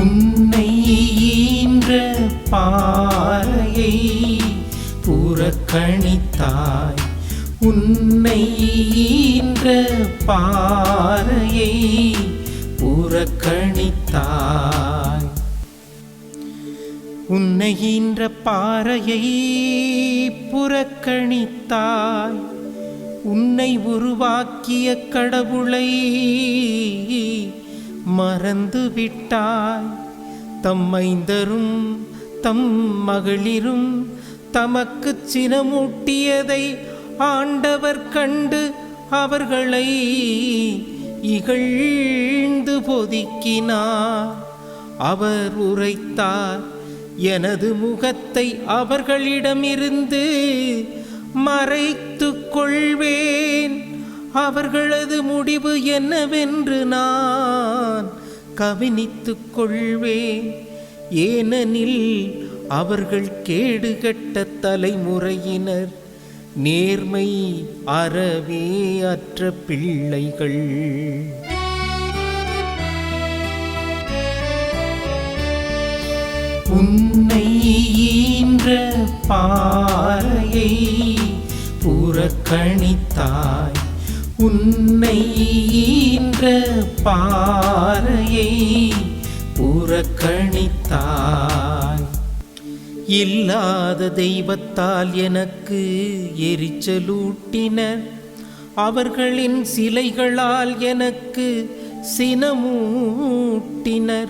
உன்னை ஈன்ற பாறையை புறக்கணித்தாய். உன்னை ஈன்ற பாறையை புறக்கணித்தாய். உன்னை ஈன்ற பாறையை புறக்கணித்தாய். உன்னை உருவாக்கிய கடவுளை மறந்து விட்டாய் தம்மைந்தரும் தம் மகளிரும் தமக்கு சினமூட்டியதை ஆண்டவர் கண்டு அவர்களை இகழ்ந்து பொதுக்கினார். அவர் உரைத்தார் எனது முகத்தை அவர்களிடமிருந்து மறைத்து கொள்வேன். அவர்களது முடிவு என்னவென்று நான் கவனித்துக் கொள்வேன். ஏனெனில் அவர்கள் கேடுகட்ட தலைமுறையினர். நேர்மை அறவே அற்ற பிள்ளைகள். உன்னை ஈன்ற பாறையை புறக்கணித்தாய். உன்னை ஈன்ற பாறையை புறக்கணித்தாய். இல்லாத தெய்வத்தால் எனக்கு எரிச்சலூட்டினர் அவர்களின் சிலைகளால் எனக்கு சினமூட்டினர்.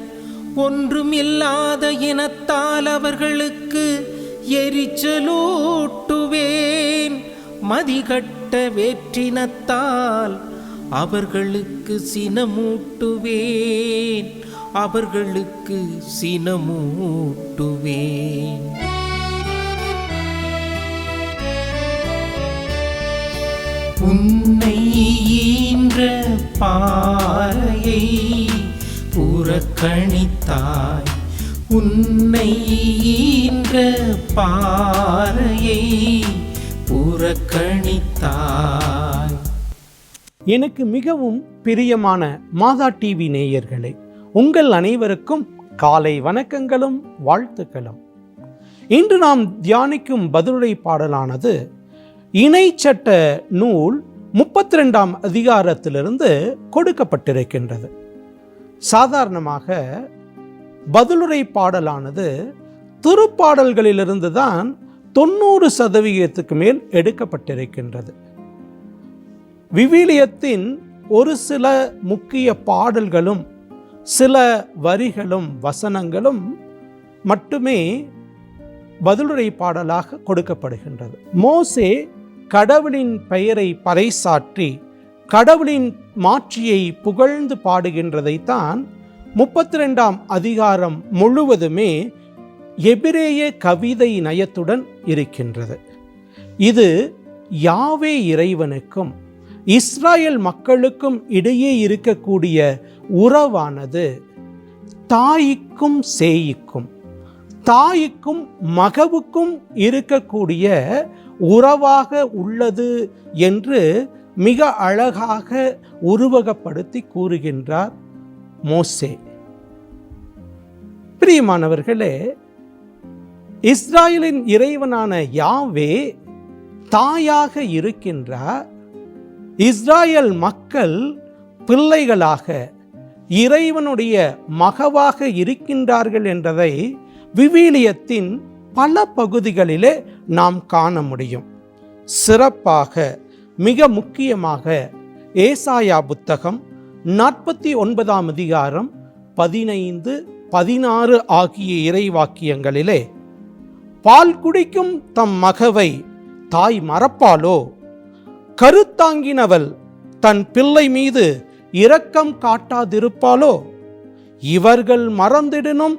ஒன்றுமில்லாத இனத்தால் அவர்களுக்கு எரிச்சலூட்டுவேன். மதிகட்ட வேற்றினத்தால் அவர்களுக்கு சினமூட்டுவேன். அவர்களுக்கு சினமூட்டுவேன். உன்னை ஈன்ற பாறையை புறக்கணித்தாய். உன்னை ஈன்ற பாறையை புறக்கணித்தாய். எனக்கு மிகவும் பிரியமான மாதா டிவி நேயர்களே உங்கள் அனைவருக்கும் காலை வணக்கங்களும் வாழ்த்துக்களும். இன்று நாம் தியானிக்கும் பதிலுரை பாடலானது இணைச்சட்ட நூல் முப்பத்தி ரெண்டாம் அதிகாரத்திலிருந்து கொடுக்கப்பட்டிருக்கின்றது. சாதாரணமாக பதிலுரை பாடலானது திருப்பாடல்களிலிருந்து தான் தொண்ணூறு சதவிகிதத்துக்கு மேல் எடுக்கப்பட்டிருக்கின்றது. விவிலியத்தின் ஒரு சில முக்கிய பாடல்களும் சில வரிகளும் வசனங்களும் மட்டுமே பதிலுரை பாடலாக கொடுக்கப்படுகின்றது. மோசே கடவுளின் பெயரை பறைசாற்றி கடவுளின் மாட்சியை புகழ்ந்து பாடுகின்றதைத்தான் முப்பத்தி ரெண்டாம் அதிகாரம் முழுவதுமே எபிரேய கவிதை நயத்துடன் இருக்கின்றது. இது யாவே இறைவனுக்கும் இஸ்ராயல் மக்களுக்கும் இடையே இருக்கக்கூடிய உறவானது. தாய்க்கும் சேய்க்கும் தாய்க்கும் மகவுக்கும் இருக்கக்கூடிய உறவாக உள்ளது என்று மிக அழகாக உருவகப்படுத்தி கூறுகின்றார் மோசே. பிரியமானவர்களே இஸ்ராயலின் இறைவனான யாவே தாயாக இருக்கின்றார். இஸ்ராயல் மக்கள் பிள்ளைகளாக இறைவனுடைய மகவாக இருக்கின்றார்கள் என்றதை விவிலியத்தின் பல பகுதிகளிலே நாம் காண முடியும். சிறப்பாக மிக முக்கியமாக ஏசாயா புத்தகம் நாற்பத்தி ஒன்பதாம் அதிகாரம் பதினைந்து பதினாறு ஆகிய இறைவாக்கியங்களிலே பால் குடிக்கும் தம் மகவை தாய் மறப்பாளோ? கருத்தாங்கினவள் தன் பிள்ளை மீது இரக்கம் காட்டாதிருப்பாளோ? இவர்கள் மறந்திடனும்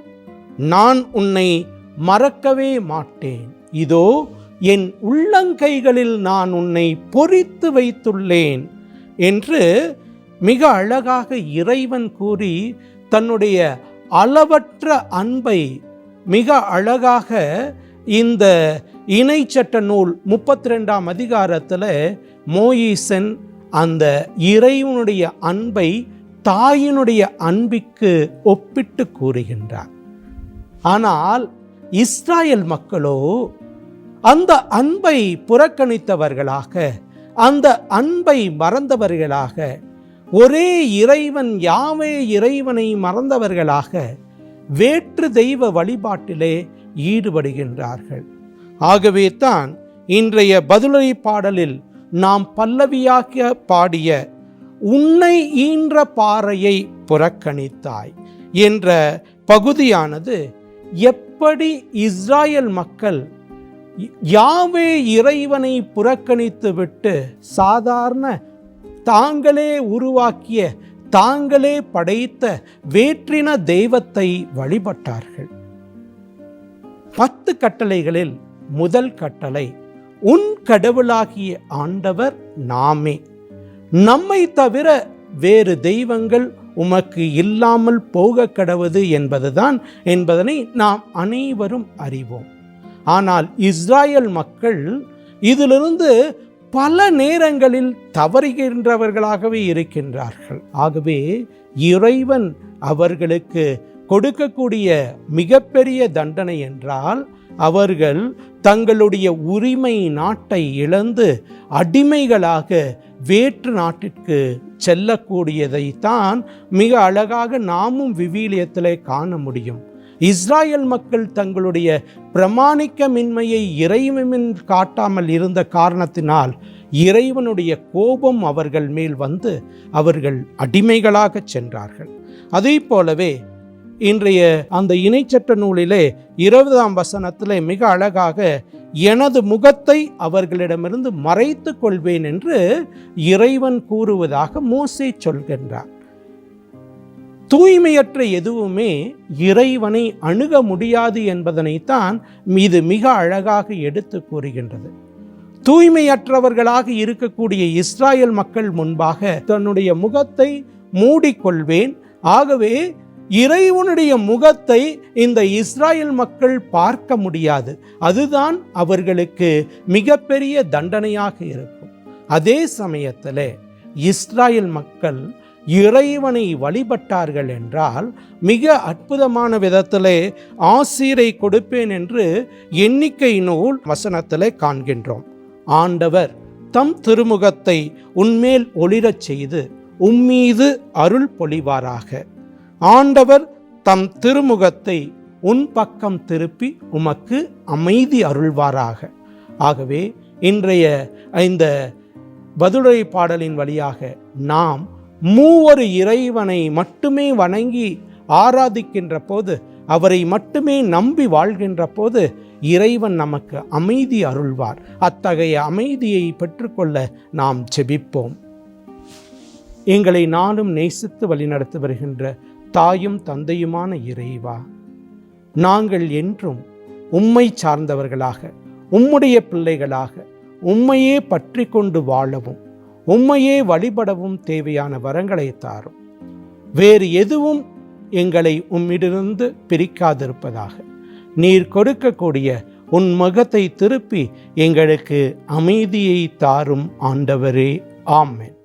நான் உன்னை மறக்கவே மாட்டேன். இதோ என் உள்ளங்கைகளில் நான் உன்னை பொறித்து வைத்துள்ளேன் என்று மிக அழகாக இறைவன் கூறி தன்னுடைய அளவற்ற அன்பை மிக அழகாக இந்த இணைச்சட்ட நூல் முப்பத்தி ரெண்டாம் அதிகாரத்தில் மோயிசன் அந்த இறைவனுடைய அன்பை தாயினுடைய அன்பிற்கு ஒப்பிட்டு கூறுகின்றார். ஆனால் இஸ்ராயல் மக்களோ அந்த அன்பை புறக்கணித்தவர்களாக அந்த அன்பை மறந்தவர்களாக ஒரே இறைவன் யாவே இறைவனை மறந்தவர்களாக வேற்று தெய்வ வழிபாட்டிலே ஈடுபடுகின்றார்கள். ஆகவே தான் இன்றைய பதிலுரை பாடலில் நாம் பல்லவியாக பாடிய உன்னை ஈன்ற பாறையை புறக்கணித்தாய் என்ற பகுதியானது எப்படி இஸ்ராயல் மக்கள் யாவே இறைவனை புறக்கணித்துவிட்டு சாதாரண தாங்களே உருவாக்கிய தாங்களே படைத்த வேற்றின தெய்வத்தை வழிபட்டார்கள். பத்து கட்டளைகளில் முதல் கட்டளை உன் கடவுளாகிய ஆண்டவர் நாமே. நம்மை தவிர வேறு தெய்வங்கள் உமக்கு இல்லாமல் போக கடவுது என்பதுதான் என்பதனை நாம் அனைவரும் அறிவோம். ஆனால் இஸ்ராயல் மக்கள் இதிலிருந்து பல நேரங்களில் தவறுகின்றவர்களாகவே இருக்கின்றார்கள். ஆகவே இறைவன் அவர்களுக்கு கொடுக்கக்கூடிய மிகப்பெரிய தண்டனை என்றால் அவர்கள் தங்களுடைய உரிமை நாட்டை இழந்து அடிமைகளாக வேற்று நாட்டிற்கு செல்லக்கூடியதைத்தான் மிக அழகாக நாமும் விவிலியத்தில் காண முடியும். இஸ்ராயல் மக்கள் தங்களுடைய பிரமாணிக்கமின்மையை இறைவனின் காட்டாமல் இருந்த காரணத்தினால் இறைவனுடைய கோபம் அவர்கள் மேல் வந்து அவர்கள் அடிமைகளாக சென்றார்கள். அதே போலவே இன்றைய அந்த இணைச்சட்ட நூலிலே இருபதாம் வசனத்திலே மிக அழகாக எனது முகத்தை அவர்களிடமிருந்து மறைத்து கொள்வேன் என்று இறைவன் கூறுவதாக மோசே சொல்கின்றார். தூய்மையற்ற எதுவுமே இறைவனை அணுக முடியாது என்பதனைத்தான் இது மிக அழகாக எடுத்து கூறுகின்றது. தூய்மையற்றவர்களாக இருக்கக்கூடிய இஸ்ராயல் மக்கள் முன்பாக தன்னுடைய முகத்தை மூடிக்கொள்வேன். ஆகவே இறைவனுடைய முகத்தை இந்த இஸ்ராயல் மக்கள் பார்க்க முடியாது. அதுதான் அவர்களுக்கு மிகப்பெரிய தண்டனையாக இருக்கும். அதே சமயத்தில் இஸ்ராயல் மக்கள் இறைவனை வழிபட்டார்கள் என்றால் மிக அற்புதமான விதத்திலே ஆசீரை கொடுப்பேன் என்று எண்ணிக்கை நூல் வசனத்திலே காண்கின்றோம். ஆண்டவர் தம் திருமுகத்தை உன்மேல் ஒளிரச் செய்து உம்மீது அருள் பொழிவாராக. ஆண்டவர் தம் திருமுகத்தை உன் பக்கம் திருப்பி உமக்கு அமைதி அருள்வாராக. ஆகவே இன்றைய இந்த பதிலுரை பாடலின் வழியாக நாம் மூவொரு இறைவனை மட்டுமே வணங்கி ஆராதிக்கின்ற போது அவரை மட்டுமே நம்பி வாழ்கின்ற போது இறைவன் நமக்கு அமைதி அருள்வார். அத்தகைய அமைதியை பெற்றுக்கொள்ள நாம் ஜெபிப்போம். எங்களை நாளும் நேசித்து வழிநடத்தி வருகின்ற தாயும் தந்தையுமான இறைவா. நாங்கள் என்றும் உம்மை சார்ந்தவர்களாக உம்முடைய பிள்ளைகளாக உம்மையே பற்றி கொண்டு வாழவும் உம்மையே வழிபடவும் தேவையான வரங்களை தாரும். வேறு எதுவும் எங்களை உம்மிடிருந்து பிரிக்காதிருப்பதாக. நீர் கொடுக்கக்கூடிய உன் முகத்தை திருப்பி எங்களுக்கு அமைதியை தாரும் ஆண்டவரே. ஆமேன்.